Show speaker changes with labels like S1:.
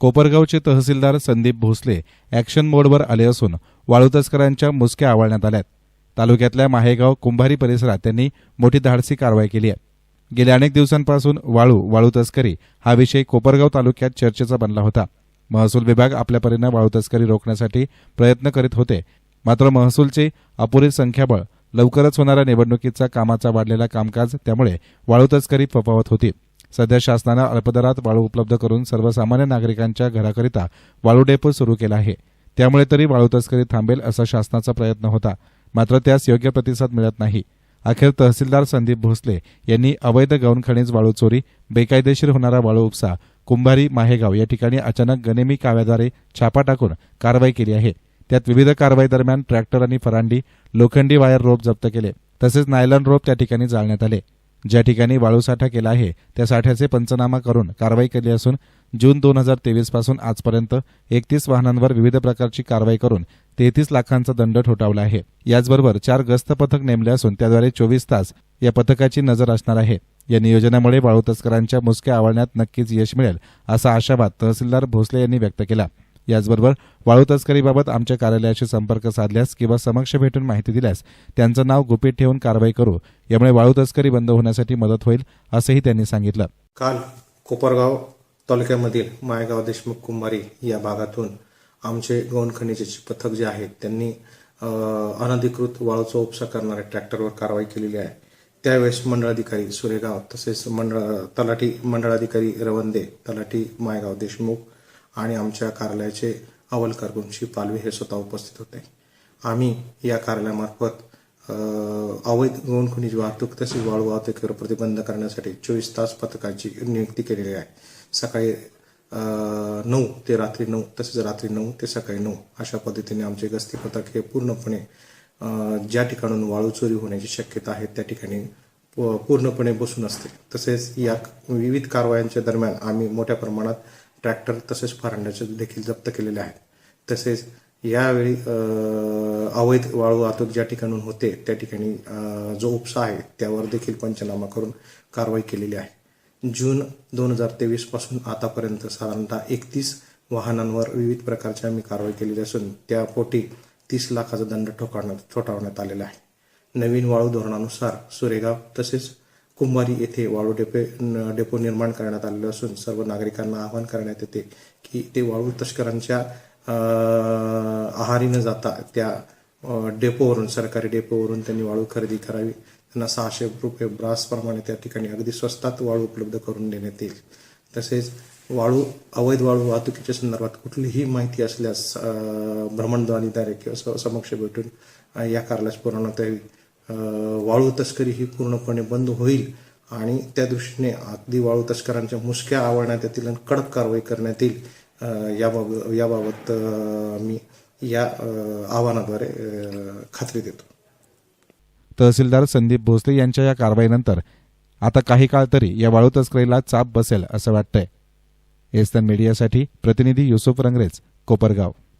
S1: कोपरगावचे तहसीलदार संदीप भोसले ॲक्शन मोडवर आले असून वाळू तस्करांच्या मुसक्या आवळण्यात आल्यात. तालुक्यातल्या माहेगाव कुंभारी परिसरात त्यांनी मोठी धाडसी कारवाई केली आहे. गेल्या अनेक दिवसांपासून वाळू वाळू तस्करी हा विषय कोपरगाव तालुक्यात चर्चेचा बनला होता. महसूल विभाग आपल्या परीनं वाळू तस्करी रोखण्यासाठी प्रयत्न करीत होते. मात्र महसूलचे अपुरे संख्याबळ लवकरच होणाऱ्या निवडणुकीचा कामाचा वाढलेला कामकाज त्यामुळे वाळू तस्करी फफावत होती. सध्या शासनानं अल्पदरात वाळू उपलब्ध करून सर्वसामान्य नागरिकांच्या घराकरिता वाळू डेपो सुरू केला आहे. त्यामुळे तरी वाळू तस्करी थांबेल असा शासनाचा प्रयत्न होता. मात्र त्यास योग्य प्रतिसाद मिळत नाही. अखेर तहसीलदार संदीप भोसले यांनी अवैध गौण खनिज वाळू चोरी बेकायदेशीर होणारा वाळू उपसा कुंभारी माहेगाव या ठिकाणी अचानक गनेमी काव्याद्वारे छापा टाकून कारवाई केली आहे. त्यात विविध कारवाई दरम्यान ट्रॅक्टर आणि फरांडी लोखंडी वायर रोप जप्त केले. तसेच नायलॉन रोप त्या ठिकाणी जाळण्यात आले. ज्या ठिकाणी वाळू साठा केला आहे त्या साठ्याचे पंचनामा करून कारवाई केली असून जून दोन हजार तेवीसपासून आजपर्यंत एकतीस वाहनांवर विविध प्रकारची कारवाई करून तेहतीस लाखांचा दंड ठोठावला आहे. याचबरोबर चार गस्त पथक नेमले असून त्याद्वारे चोवीस तास या पथकाची नजर असणार आहे. या नियोजनामुळे वाळू तस्करांच्या मुसक्या आवळण्यात नक्कीच यश मिळेल असा आशावाद तहसीलदार भोसले यांनी व्यक्त केला. याचबरोबर वाळू तस्करीबाबत आमच्या कार्यालयाशी संपर्क साधल्यास किंवा समक्ष भेटून माहिती दिल्यास त्यांचं नाव गुपित ठेवून कारवाई करू. यामुळे वाळू तस्करी बंद होण्यासाठी मदत होईल असंही त्यांनी सांगितलं.
S2: काल कोपरगाव तालुक्यामधील मायगाव देशमुख कुंभारी या भागातून आमचे गौण खनिजेचे पथक जे आहेत त्यांनी अनधिकृत वाळूचा उपसा करणाऱ्या ट्रॅक्टरवर कारवाई केलेली आहे. त्यावेळेस मंडळाधिकारी सुरेगाव तसेच मंडळ तलाठी मंडळाधिकारी रवंदे तलाठी मायगाव देशमुख आणि आमच्या कार्यालयाचे अवलकर गुंशी पालवे हे स्वतः उपस्थित होते. आम्ही या कार्यालयामार्फत अवैध गौण खनिज वाहतूक तसेच वाळू वाहतुकीवर प्रतिबंध करण्यासाठी चोवीस तास पथकाची नियुक्ती केलेली आहे. सकाळी नऊ ते रात्री नऊ तसेच रात्री नऊ ते सकाळी नऊ अशा पद्धतीने आमचे गस्ती पथक हे पूर्णपणे ज्या ठिकाणून वाळू चोरी होण्याची शक्यता आहे त्या ठिकाणी प- पूर्णपणे बसून असते. तसेच या विविध कारवायांच्या दरम्यान आम्ही मोठ्या प्रमाणात ट्रॅक्टर तसेच फरांड्याचे देखील जप्त केलेले आहेत. तसेच यावेळी अवैध वाळू वाहतूक ज्या ठिकाणून होते त्या ठिकाणी जो उपसा आहे त्यावर देखील पंचनामा करून कारवाई केलेली आहे. जून दोन हजार तेवीसपासून आतापर्यंत साधारणतः एकतीस वाहनांवर विविध प्रकारची आम्ही कारवाई केलेली असून त्या पोटी तीस लाखाचा दंड ठोकावण्यात ठोठावण्यात आलेला आहे. नवीन वाळू धोरणानुसार सुरेगाव तसेच कुंभारी येथे वाळू डेपे डेपो निर्माण करण्यात आलेलं असून सर्व नागरिकांना आवाहन करण्यात येते की ते वाळू तस्करांच्या आहारी न जाता त्या डेपोवरून सरकारी डेपोवरून त्यांनी वाळू खरेदी करावी. त्यांना सहाशे रुपये ब्रासप्रमाणे त्या ठिकाणी अगदी स्वस्तात वाळू उपलब्ध करून देण्यात येईल. तसेच वाळू अवैध वाळू वाहतुकीच्या संदर्भात कुठलीही माहिती असल्यास भ्रमणध्वनीद्वारे किंवा समक्ष भेटून या कार्यालयास पुरवण्यात यावी. वाळू तस्करी ही पूर्णपणे बंद होईल आणि त्या दृष्टीने अगदी वाळू तस्करांच्या मुसक्या आवळण्यात येतील आणि कडक कारवाई करण्यात येईल याबाबत याबाबत मी या आव्हानाद्वारे खात्री देतो.
S1: तहसीलदार संदीप भोसले यांच्या या कारवाईनंतर आता काही काळ तरी या वाळू तस्करीला चाप बसेल असं वाटतंय. एस्तन मीडियासाठी प्रतिनिधी युसुफ रंगरेज कोपरगाव.